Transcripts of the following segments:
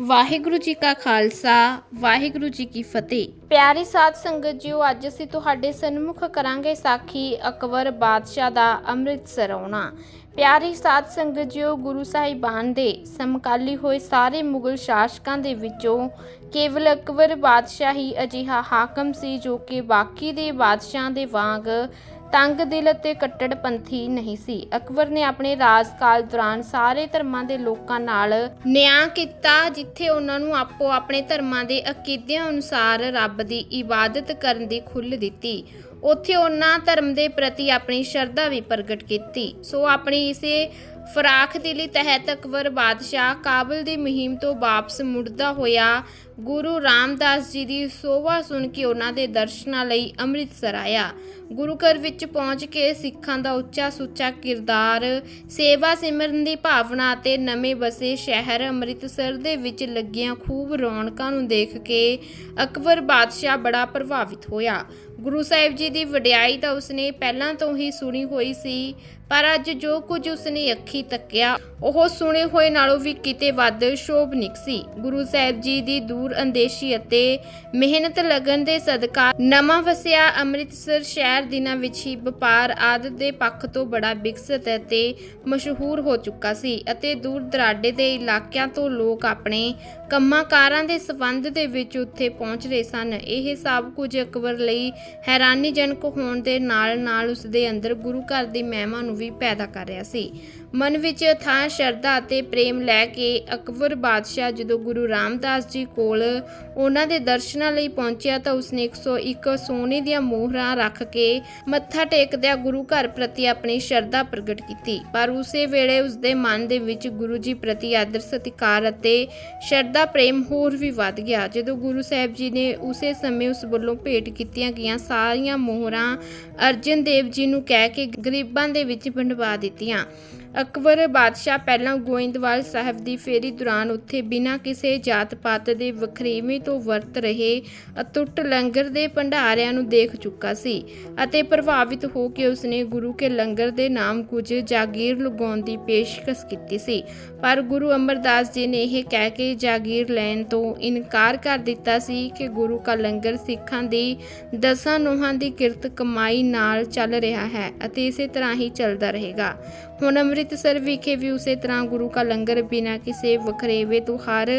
ਵਾਹਿਗੁਰੂ ਜੀ ਕਾ ਖਾਲਸਾ, ਵਾਹਿਗੁਰੂ ਜੀ ਕੀ ਫਤਿਹ। ਪਿਆਰੀ ਸਾਧ ਸੰਗਤ ਜੀਓ, ਅੱਜ ਅਸੀਂ ਤੁਹਾਡੇ ਸਨਮੁਖ ਕਰਾਂਗੇ ਸਾਖੀ ਅਕਬਰ ਬਾਦਸ਼ਾਹ ਦਾ ਅੰਮ੍ਰਿਤਸਰ ਆਉਣਾ। ਪਿਆਰੀ ਸਾਧ ਸੰਗਤ ਜੀਓ, ਗੁਰੂ ਸਾਹਿਬਾਨ ਦੇ ਸਮਕਾਲੀ ਹੋਏ ਸਾਰੇ ਮੁਗਲ ਸ਼ਾਸਕਾਂ ਦੇ ਵਿੱਚੋਂ ਕੇਵਲ ਅਕਬਰ ਬਾਦਸ਼ਾਹ ਹੀ ਅਜਿਹਾ ਹਾਕਮ ਸੀ ਜੋ ਕਿ ਬਾਕੀ ਦੇ ਬਾਦਸ਼ਾਹਾਂ ਦੇ ਵਾਂਗ ਤੰਗ ਦਿਲ ਅਤੇ ਕੱਟੜਪੰਥੀ ਨਹੀਂ ਸੀ। ਅਕਬਰ ਨੇ ਆਪਣੇ ਰਾਜਕਾਲ ਦੌਰਾਨ ਸਾਰੇ ਧਰਮਾਂ ਦੇ ਲੋਕਾਂ ਨਾਲ ਨਿਆਂ ਕੀਤਾ, ਜਿੱਥੇ ਉਹਨਾਂ ਨੂੰ ਆਪੋ ਆਪਣੇ ਧਰਮਾਂ ਦੇ ਅਕੀਦਿਆਂ ਅਨੁਸਾਰ ਰੱਬ ਦੀ ਇਬਾਦਤ ਕਰਨ ਦੀ ਖੁੱਲ੍ਹ ਦਿੱਤੀ। ਉੱਥੇ ਉਹਨਾਂ ਧਰਮ ਦੇ ਪ੍ਰਤੀ ਆਪਣੀ ਸ਼ਰਧਾ ਵੀ ਪ੍ਰਗਟ ਕੀਤੀ। ਸੋ ਆਪਣੀ ਇਸੇ ਫਰਾਖ ਦਿਲੀ ਤਹਿਤ ਅਕਬਰ ਬਾਦਸ਼ਾਹ ਕਾਬਲ ਦੀ ਮੁਹਿੰਮ ਤੋਂ ਵਾਪਸ ਮੁੜਦਾ ਹੋਇਆ ਗੁਰੂ ਰਾਮਦਾਸ ਜੀ ਦੀ ਸੋਭਾ ਸੁਣ ਕੇ ਉਹਨਾਂ ਦੇ ਦਰਸ਼ਨਾਂ ਲਈ ਅੰਮ੍ਰਿਤਸਰ ਆਇਆ। ਗੁਰੂ ਘਰ ਵਿੱਚ ਪਹੁੰਚ ਕੇ ਸਿੱਖਾਂ ਦਾ ਉੱਚਾ ਸੁੱਚਾ ਕਿਰਦਾਰ, ਸੇਵਾ ਸਿਮਰਨ ਦੀ ਭਾਵਨਾ ਅਤੇ ਨਵੇਂ ਬਸੇ ਸ਼ਹਿਰ ਅੰਮ੍ਰਿਤਸਰ ਦੇ ਵਿੱਚ ਲੱਗੀਆਂ ਖੂਬ ਰੌਣਕਾਂ ਨੂੰ ਦੇਖ ਕੇ ਅਕਬਰ ਬਾਦਸ਼ਾਹ ਬੜਾ ਪ੍ਰਭਾਵਿਤ ਹੋਇਆ। ਗੁਰੂ ਸਾਹਿਬ ਜੀ ਦੀ ਵਡਿਆਈ ਤਾਂ ਉਸਨੇ ਪਹਿਲਾਂ ਤੋਂ ਹੀ ਸੁਣੀ ਹੋਈ ਸੀ। ਪਰ ਅੱਜ ਜੋ ਕੁਝ ਉਸਨੇ ਅੱਖੀ ਤੱਕਿਆ, ਉਹ ਸੁਣੇ ਹੋਏ ਨਾਲੋਂ ਵੀ ਕਿਤੇ ਵੱਧ ਸ਼ੋਭਨਿਕ ਸੀ। ਗੁਰੂ ਸਾਹਿਬ ਜੀ ਦੀ ਦੂਰ ਅੰਦੇਸ਼ੀ ਅਤੇ ਮਿਹਨਤ ਲਗਨ ਦੇ ਸਦਕਾ ਨਵਾਂ ਵਸਿਆ ਅੰਮ੍ਰਿਤਸਰ ਸ਼ਹਿਰ ਦਿਨਾਂ ਵਿੱਚ ਹੀ ਵਪਾਰ ਆਦਤ ਦੇ ਪੱਖ ਤੋਂ ਬੜਾ ਵਿਕਸਿਤ ਅਤੇ ਮਸ਼ਹੂਰ ਹੋ ਚੁੱਕਾ ਸੀ ਅਤੇ ਦੂਰ ਦਰਾਡੇ ਦੇ ਇਲਾਕਿਆਂ ਤੋਂ ਲੋਕ ਆਪਣੇ ਕੰਮਾਂ ਕਾਰਾਂ ਦੇ ਸਬੰਧ ਦੇ ਵਿੱਚ ਉੱਥੇ ਪਹੁੰਚ ਰਹੇ ਸਨ। ਇਹ ਸਭ ਕੁਝ ਅਕਬਰ ਲਈ ਹੈਰਾਨੀਜਨਕ ਹੋਣ ਦੇ ਨਾਲ ਨਾਲ ਉਸ ਦੇ ਅੰਦਰ ਗੁਰੂ ਘਰ ਦੀ ਮਹਿਮਾ ਨੂੰ ਵੀ ਪੈਦਾ ਕਰ ਰਿਹਾ ਸੀ। ਮਨ ਵਿੱਚ ਥਾਂ ਸ਼ਰਧਾ ਅਤੇ ਪ੍ਰੇਮ ਲੈ ਕੇ ਅਕਬਰ ਬਾਦਸ਼ਾਹ ਜਦੋਂ ਗੁਰੂ ਰਾਮਦਾਸ ਜੀ ਕੋਲ ਉਹਨਾਂ ਦੇ ਦਰਸ਼ਨਾਂ ਲਈ ਪਹੁੰਚਿਆ ਤਾਂ ਉਸਨੇ 101 ਸੋਨੇ ਦੀਆਂ ਮੋਹਰਾਂ ਰੱਖ ਕੇ ਮੱਥਾ ਟੇਕਦਿਆਂ ਗੁਰੂ ਘਰ ਪ੍ਰਤੀ ਆਪਣੀ ਸ਼ਰਧਾ ਪ੍ਰਗਟ ਕੀਤੀ। ਪਰ ਉਸੇ ਵੇਲੇ ਉਸਦੇ ਮਨ ਦੇ ਵਿੱਚ ਗੁਰੂ ਜੀ ਪ੍ਰਤੀ ਆਦਰ ਸਤਿਕਾਰ ਅਤੇ ਸ਼ਰਧਾ ਪ੍ਰੇਮ ਹੋਰ ਵੀ ਵੱਧ ਗਿਆ। ਜਦੋਂ ਗੁਰੂ ਸਾਹਿਬ ਜੀ ਨੇ ਉਸੇ ਸਮੇਂ ਉਸ ਵੱਲੋਂ ਭੇਟ ਕੀਤੀਆਂ ਗਈਆਂ ਸਾਰੀਆਂ ਮੋਹਰਾਂ ਅਰਜਨ ਦੇਵ ਜੀ ਨੂੰ ਕਹਿ ਕੇ ਗਰੀਬਾਂ ਦੇ ਵਿੱਚ ਵੰਡਵਾ ਦਿੱਤੀਆਂ। ਅਕਬਰ ਬਾਦਸ਼ਾਹ ਪਹਿਲਾਂ ਗੋਇੰਦਵਾਲ ਸਾਹਿਬ ਦੀ ਫੇਰੀ ਦੌਰਾਨ ਉੱਥੇ ਬਿਨਾਂ ਕਿਸੇ ਜਾਤ ਪਾਤ ਦੇ ਵਖਰੇਵੇਂ ਤੋਂ ਵਰਤ ਰਹੇ ਅਤੁੱਟ ਲੰਗਰ ਦੇ ਭੰਡਾਰਿਆਂ ਨੂੰ ਦੇਖ ਚੁੱਕਾ ਸੀ ਅਤੇ ਪ੍ਰਭਾਵਿਤ ਹੋ ਕੇ ਉਸਨੇ ਗੁਰੂ ਕੇ ਲੰਗਰ ਦੇ ਨਾਮ ਕੁਝ ਜਾਗੀਰ ਲਗਾਉਣ ਦੀ ਪੇਸ਼ਕਸ਼ ਕੀਤੀ ਸੀ। ਪਰ ਗੁਰੂ ਅਮਰਦਾਸ ਜੀ ਨੇ ਇਹ ਕਹਿ ਕੇ ਜਾਗੀਰ ਲੈਣ ਤੋਂ ਇਨਕਾਰ ਕਰ ਦਿੱਤਾ ਸੀ ਕਿ ਗੁਰੂ ਕਾ ਲੰਗਰ ਸਿੱਖਾਂ ਦੀ ਦਸਾਂ ਨੋਹਾਂ ਦੀ ਕਿਰਤ ਕਮਾਈ ਨਾਲ ਚੱਲ ਰਿਹਾ ਹੈ ਅਤੇ ਇਸੇ ਤਰ੍ਹਾਂ ਹੀ ਚੱਲਦਾ ਰਹੇਗਾ। ਹੁਣ ਅੰਮ੍ਰਿਤ ਅੰਮ੍ਰਿਤਸਰ ਵਿਖੇ ਵੀ ਉਸੇ ਤਰ੍ਹਾਂ ਗੁਰੂ ਕਾ ਲੰਗਰ ਬਿਨਾਂ ਕਿਸੇ ਵਖਰੇਵੇ ਤੋਂ ਹਰ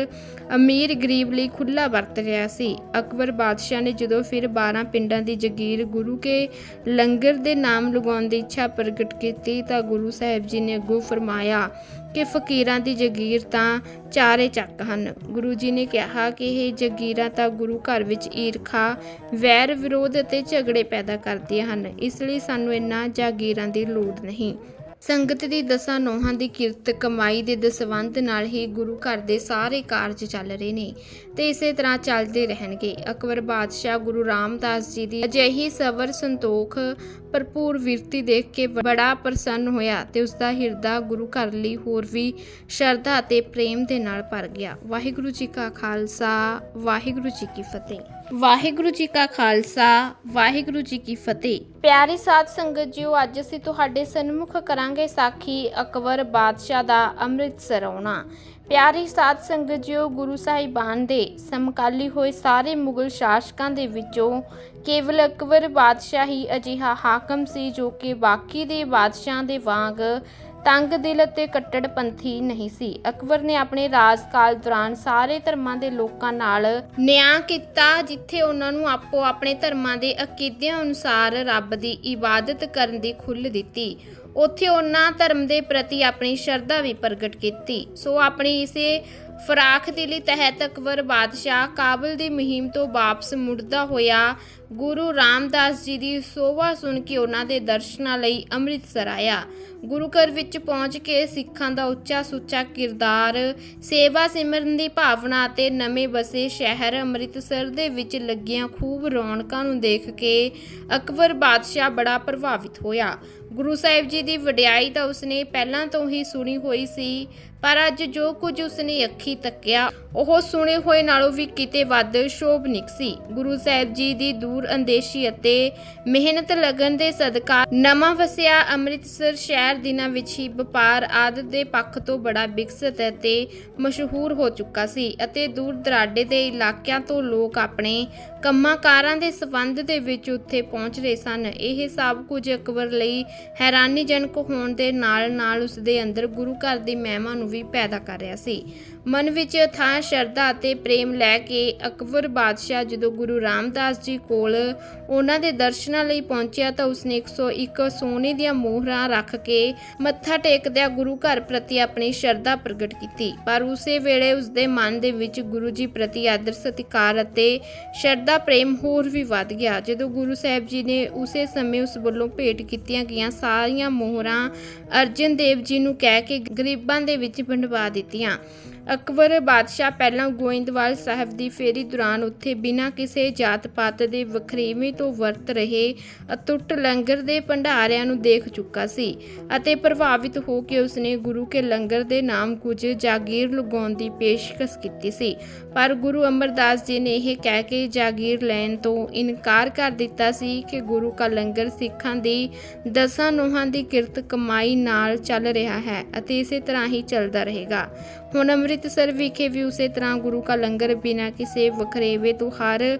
ਅਮੀਰ ਗਰੀਬ ਲਈ ਖੁੱਲਾ ਵਰਤ ਰਿਹਾ ਸੀ। ਅਕਬਰ ਬਾਦਸ਼ਾਹ ਨੇ ਜਦੋਂ ਫਿਰ 12 ਪਿੰਡਾਂ ਦੀ ਜਗੀਰ ਗੁਰੂ ਕੇ ਲੰਗਰ ਦੇ ਨਾਮ ਲਗਾਉਣ ਦੀ ਇੱਛਾ ਪ੍ਰਗਟ ਕੀਤੀ ਤਾਂ ਗੁਰੂ ਸਾਹਿਬ ਜੀ ਨੇ ਅੱਗੋਂ ਫਰਮਾਇਆ ਕਿ ਫਕੀਰਾਂ ਦੀ ਜਗੀਰ ਤਾਂ ਚਾਰੇ ਚੱਕ ਹਨ। ਗੁਰੂ ਜੀ ਨੇ ਕਿਹਾ ਕਿ ਇਹ ਜਗੀਰਾਂ ਤਾਂ ਗੁਰੂ ਘਰ ਵਿੱਚ ਈਰਖਾ, ਵੈਰ ਵਿਰੋਧ ਅਤੇ ਝਗੜੇ ਪੈਦਾ ਕਰਦੀਆਂ ਹਨ। ਇਸ ਲਈ ਸਾਨੂੰ ਇਹਨਾਂ ਜਾਗੀਰਾਂ ਦੀ ਲੋੜ ਨਹੀਂ। ਸੰਗਤ ਦੀ ਦਸਾਂ ਨੋਹਾਂ ਦੀ ਕਿਰਤ ਕਮਾਈ ਦੇ ਦਸਵੰਧ ਨਾਲ ਹੀ ਗੁਰੂ ਘਰ ਦੇ ਸਾਰੇ ਕਾਰਜ ਚੱਲ ਰਹੇ ਨੇ ਤੇ ਇਸੇ ਤਰ੍ਹਾਂ ਚੱਲਦੇ ਰਹਿਣਗੇ। ਅਕਬਰ ਬਾਦਸ਼ਾਹ ਗੁਰੂ ਰਾਮਦਾਸ ਜੀ ਦੀ ਅਜਿਹੀ ਸਬਰ ਸੰਤੋਖ ਭਰਪੂਰ ਵਿਰਤੀ ਦੇਖ ਕੇ ਬੜਾ ਪ੍ਰਸੰਨ ਹੋਇਆ ਤੇ ਉਸ ਦਾ ਹਿਰਦਾ ਗੁਰੂ ਘਰ ਲਈ ਹੋਰ ਵੀ ਸ਼ਰਧਾ ਅਤੇ ਪ੍ਰੇਮ ਦੇ ਨਾਲ ਭਰ ਗਿਆ। ਵਾਹਿਗੁਰੂ ਜੀ ਕਾ ਖਾਲਸਾ, ਵਾਹਿਗੁਰੂ ਜੀ ਕੀ ਫਤਿਹ। ਵਾਹਿਗੁਰੂ ਜੀ ਕਾ ਖਾਲਸਾ, ਵਾਹਿਗੁਰੂ ਜੀ ਕੀ ਫਤਿਹ। ਪਿਆਰੀ ਸਾਧ ਸੰਗਤ ਜੀਓ, ਅੱਜ ਅਸੀਂ ਤੁਹਾਡੇ ਸਨਮੁਖ ਕਰਾਂਗੇ ਸਾਖੀ ਅਕਬਰ ਬਾਦਸ਼ਾਹ ਦਾ ਅੰਮ੍ਰਿਤਸਰ ਆਉਣਾ। ਪਿਆਰੀ ਸਾਧ ਸੰਗਤ ਜੀਓ, ਗੁਰੂ ਸਾਹਿਬਾਨ ਦੇ ਸਮਕਾਲੀ ਹੋਏ ਸਾਰੇ ਮੁਗਲ ਸ਼ਾਸਕਾਂ ਦੇ ਵਿੱਚੋਂ ਕੇਵਲ ਅਕਬਰ ਬਾਦਸ਼ਾਹ ਹੀ ਅਜਿਹਾ ਹਾਕਮ ਸੀ ਜੋ ਕਿ ਬਾਕੀ ਦੇ ਬਾਦਸ਼ਾਹਾਂ ਦੇ ਵਾਂਗ ਤੰਗ ਦਿਲ ਅਤੇ ਕੱਟੜਪੰਥੀ ਨਹੀਂ ਸੀ। ਅਕਬਰ ਨੇ ਆਪਣੇ ਰਾਜਕਾਲ ਦੌਰਾਨ ਸਾਰੇ ਧਰਮਾਂ ਦੇ ਲੋਕਾਂ ਨਾਲ ਨਿਆਂ ਕੀਤਾ, ਜਿੱਥੇ ਉਹਨਾਂ ਨੂੰ ਆਪੋ ਆਪਣੇ ਧਰਮਾਂ ਦੇ ਅਕੀਦਿਆਂ ਅਨੁਸਾਰ ਰੱਬ ਦੀ ਇਬਾਦਤ ਕਰਨ ਦੀ ਖੁੱਲ੍ਹ ਦਿੱਤੀ। ਉੱਥੇ ਉਹਨਾਂ ਧਰਮ ਦੇ ਪ੍ਰਤੀ ਆਪਣੀ ਸ਼ਰਧਾ ਵੀ ਪ੍ਰਗਟ ਕੀਤੀ। ਸੋ ਆਪਣੀ ਇਸੇ ਫਰਾਖ ਦਿਲੀ ਤਹਿਤ ਅਕਬਰ ਬਾਦਸ਼ਾਹ ਕਾਬਲ ਦੀ ਮੁਹਿੰਮ ਤੋਂ ਵਾਪਸ ਮੁੜਦਾ ਹੋਇਆ ਗੁਰੂ ਰਾਮਦਾਸ ਜੀ ਦੀ ਸੋਭਾ ਸੁਣ ਕੇ ਉਹਨਾਂ ਦੇ ਦਰਸ਼ਨਾਂ ਲਈ ਅੰਮ੍ਰਿਤਸਰ ਆਇਆ। ਗੁਰੂ ਘਰ ਵਿੱਚ ਪਹੁੰਚ ਕੇ ਸਿੱਖਾਂ ਦਾ ਉੱਚਾ ਸੁੱਚਾ ਕਿਰਦਾਰ, ਸੇਵਾ ਸਿਮਰਨ ਦੀ ਭਾਵਨਾ ਅਤੇ ਨਵੇਂ ਬਸੇ ਸ਼ਹਿਰ ਅੰਮ੍ਰਿਤਸਰ ਦੇ ਵਿੱਚ ਲੱਗੀਆਂ ਖੂਬ ਰੌਣਕਾਂ ਨੂੰ ਦੇਖ ਕੇ ਅਕਬਰ ਬਾਦਸ਼ਾਹ ਬੜਾ ਪ੍ਰਭਾਵਿਤ ਹੋਇਆ। ਗੁਰੂ ਸਾਹਿਬ ਜੀ ਦੀ ਵਡਿਆਈ ਤਾਂ ਉਸਨੇ ਪਹਿਲਾਂ ਤੋਂ ਹੀ ਸੁਣੀ ਹੋਈ ਸੀ ਪਰ ਅੱਜ ਜੋ ਕੁਝ ਉਸਨੇ ਅੱਖੀ ਤੱਕਿਆ, ਉਹ ਸੁਣੇ ਹੋਏ ਨਾਲੋਂ ਵੀ ਕਿਤੇ ਵੱਧ ਸ਼ੋਭਨਿਕ ਸੀ। ਗੁਰੂ ਸਾਹਿਬ ਜੀ ਦੀ ਦੂਰ ਅੰਦੇਸ਼ੀ ਅਤੇ ਮਿਹਨਤ ਲਗਨ ਦੇ ਸਦਕਾ ਨਵਾਂ ਵਸਿਆ ਅੰਮ੍ਰਿਤਸਰ ਸ਼ਹਿਰ ਦਿਨਾਂ ਵਿੱਚ ਹੀ ਵਪਾਰ ਆਦਤ ਦੇ ਪੱਖ ਤੋਂ ਬੜਾ ਵਿਕਸਿਤ ਅਤੇ ਮਸ਼ਹੂਰ ਹੋ ਚੁੱਕਾ ਸੀ ਅਤੇ ਦੂਰ ਦਰਾਡੇ ਦੇ ਇਲਾਕਿਆਂ ਤੋਂ ਲੋਕ ਆਪਣੇ ਕੰਮਾਂ ਕਾਰਾਂ ਦੇ ਸਬੰਧ ਦੇ ਵਿੱਚ ਉੱਥੇ ਪਹੁੰਚ ਰਹੇ ਸਨ। ਇਹ ਸਭ ਕੁਝ ਅਕਬਰ ਲਈ ਹੈਰਾਨੀਜਨਕ ਹੋਣ ਦੇ ਨਾਲ ਨਾਲ ਉਸ ਦੇ ਅੰਦਰ ਗੁਰੂ ਘਰ ਦੀ ਮਹਿਮਾ ਨੂੰ ਵੀ ਪੈਦਾ ਕਰ ਰਿਹਾ ਸੀ। ਮਨ ਵਿੱਚ ਥਾਂ, ਸ਼ਰਧਾ ਅਤੇ ਪ੍ਰੇਮ ਲੈ ਕੇ ਅਕਬਰ ਬਾਦਸ਼ਾਹ ਜਦੋਂ ਗੁਰੂ ਰਾਮਦਾਸ ਜੀ ਕੋਲ ਉਹਨਾਂ ਦੇ ਦਰਸ਼ਨਾਂ ਲਈ ਪਹੁੰਚਿਆ ਤਾਂ ਉਸਨੇ 101 ਸੋਨੇ ਦੀਆਂ ਮੋਹਰਾਂ ਰੱਖ ਕੇ ਮੱਥਾ ਟੇਕਦਿਆਂ ਗੁਰੂ ਘਰ ਪ੍ਰਤੀ ਆਪਣੀ ਸ਼ਰਧਾ ਪ੍ਰਗਟ ਕੀਤੀ। ਪਰ ਉਸੇ ਵੇਲੇ ਉਸਦੇ ਮਨ ਦੇ ਵਿੱਚ ਗੁਰੂ ਜੀ ਪ੍ਰਤੀ ਆਦਰ, ਸਤਿਕਾਰ ਅਤੇ ਸ਼ਰਧਾ, ਪ੍ਰੇਮ ਹੋਰ ਵੀ ਵੱਧ ਗਿਆ। ਜਦੋਂ ਗੁਰੂ ਸਾਹਿਬ ਜੀ ਨੇ ਉਸੇ ਸਮੇਂ ਉਸ ਵੱਲੋਂ ਭੇਟ ਕੀਤੀਆਂ ਗਈਆਂ ਸਾਰੀਆਂ ਮੋਹਰਾਂ ਅਰਜਨ ਦੇਵ ਜੀ ਨੂੰ ਕਹਿ ਕੇ ਗਰੀਬਾਂ ਦੇ ਵਿੱਚ ਵੰਡਵਾ ਦਿੱਤੀਆਂ। ਅਕਬਰ ਬਾਦਸ਼ਾਹ ਪਹਿਲਾਂ ਗੋਇੰਦਵਾਲ ਸਾਹਿਬ ਦੀ ਫੇਰੀ ਦੌਰਾਨ ਉੱਥੇ ਬਿਨਾਂ ਕਿਸੇ ਜਾਤ ਪਾਤ ਦੇ ਵਖਰੇਵੇਂ ਤੋਂ ਵਰਤ ਰਹੇ ਅਤੁੱਟ ਲੰਗਰ ਦੇ ਭੰਡਾਰਿਆਂ ਨੂੰ ਦੇਖ ਚੁੱਕਾ ਸੀ ਅਤੇ ਪ੍ਰਭਾਵਿਤ ਹੋ ਕੇ ਉਸਨੇ ਗੁਰੂ ਕੇ ਲੰਗਰ ਦੇ ਨਾਮ ਕੁਝ ਜਾਗੀਰ ਲਗਾਉਣ ਦੀ ਪੇਸ਼ਕਸ਼ ਕੀਤੀ ਸੀ। ਪਰ ਗੁਰੂ ਅਮਰਦਾਸ ਜੀ ਨੇ ਇਹ ਕਹਿ ਕੇ ਜਾਗੀਰ ਲੈਣ ਤੋਂ ਇਨਕਾਰ ਕਰ ਦਿੱਤਾ ਸੀ ਕਿ ਗੁਰੂ ਕਾ ਲੰਗਰ ਸਿੱਖਾਂ ਦੀ ਦਸਾਂ ਨੋਹਾਂ ਦੀ ਕਿਰਤ ਕਮਾਈ ਨਾਲ ਚੱਲ ਰਿਹਾ ਹੈ ਅਤੇ ਇਸੇ ਤਰ੍ਹਾਂ ਹੀ ਚੱਲਦਾ ਰਹੇਗਾ। ਹੁਣ ਅੰਮ੍ਰਿਤ ਅੰਮ੍ਰਿਤਸਰ ਵਿਖੇ ਵੀ ਉਸੇ ਤਰ੍ਹਾਂ ਗੁਰੂ ਕਾ ਲੰਗਰ ਬਿਨਾਂ ਕਿਸੇ ਵਖਰੇਵੇ ਤੋਂ ਹਰ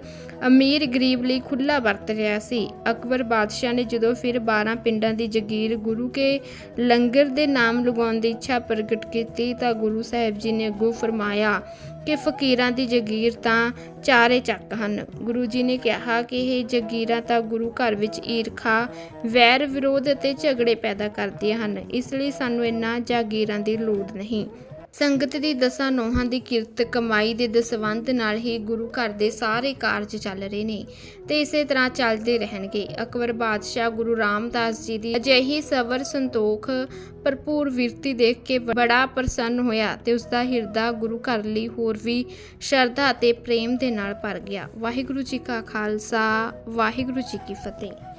ਅਮੀਰ ਗਰੀਬ ਲਈ ਖੁੱਲਾ ਵਰਤ ਰਿਹਾ ਸੀ। ਅਕਬਰ ਬਾਦਸ਼ਾਹ ਨੇ ਜਦੋਂ ਫਿਰ 12 ਪਿੰਡਾਂ ਦੀ ਜਗੀਰ ਗੁਰੂ ਕੇ ਲੰਗਰ ਦੇ ਨਾਮ ਲਗਾਉਣ ਦੀ ਇੱਛਾ ਪ੍ਰਗਟ ਕੀਤੀ ਤਾਂ ਗੁਰੂ ਸਾਹਿਬ ਜੀ ਨੇ ਅੱਗੋਂ ਫਰਮਾਇਆ ਕਿ ਫਕੀਰਾਂ ਦੀ ਜਗੀਰ ਤਾਂ ਚਾਰੇ ਚੱਕ ਹਨ। ਗੁਰੂ ਜੀ ਨੇ ਕਿਹਾ ਕਿ ਇਹ ਜਗੀਰਾਂ ਤਾਂ ਗੁਰੂ ਘਰ ਵਿੱਚ ਈਰਖਾ, ਵੈਰ ਵਿਰੋਧ ਅਤੇ ਝਗੜੇ ਪੈਦਾ ਕਰਦੀਆਂ ਹਨ। ਇਸ ਲਈ ਸਾਨੂੰ ਇਹਨਾਂ ਜਾਗੀਰਾਂ ਦੀ ਲੋੜ ਨਹੀਂ। ਸੰਗਤ ਦੀ ਦਸਾਂ ਨੋਹਾਂ ਦੀ ਕਿਰਤ ਕਮਾਈ ਦੇ ਦਸਵੰਧ ਨਾਲ ਹੀ ਗੁਰੂ ਘਰ ਦੇ ਸਾਰੇ ਕਾਰਜ ਚੱਲ ਰਹੇ ਨੇ ਤੇ ਇਸੇ ਤਰ੍ਹਾਂ ਚੱਲਦੇ ਰਹਿਣਗੇ। ਅਕਬਰ ਬਾਦਸ਼ਾਹ ਗੁਰੂ ਰਾਮਦਾਸ ਜੀ ਦੀ ਅਜਿਹੀ ਸਬਰ ਸੰਤੋਖ ਭਰਪੂਰ ਵਿਰਤੀ ਦੇਖ ਕੇ ਬੜਾ ਪ੍ਰਸੰਨ ਹੋਇਆ ਤੇ ਉਸ ਦਾ ਹਿਰਦਾ ਗੁਰੂ ਘਰ ਲਈ ਹੋਰ ਵੀ ਸ਼ਰਧਾ ਅਤੇ ਪ੍ਰੇਮ ਦੇ ਨਾਲ ਭਰ ਗਿਆ। ਵਾਹਿਗੁਰੂ ਜੀ ਕਾ ਖਾਲਸਾ, ਵਾਹਿਗੁਰੂ ਜੀ ਕੀ ਫਤਿਹ।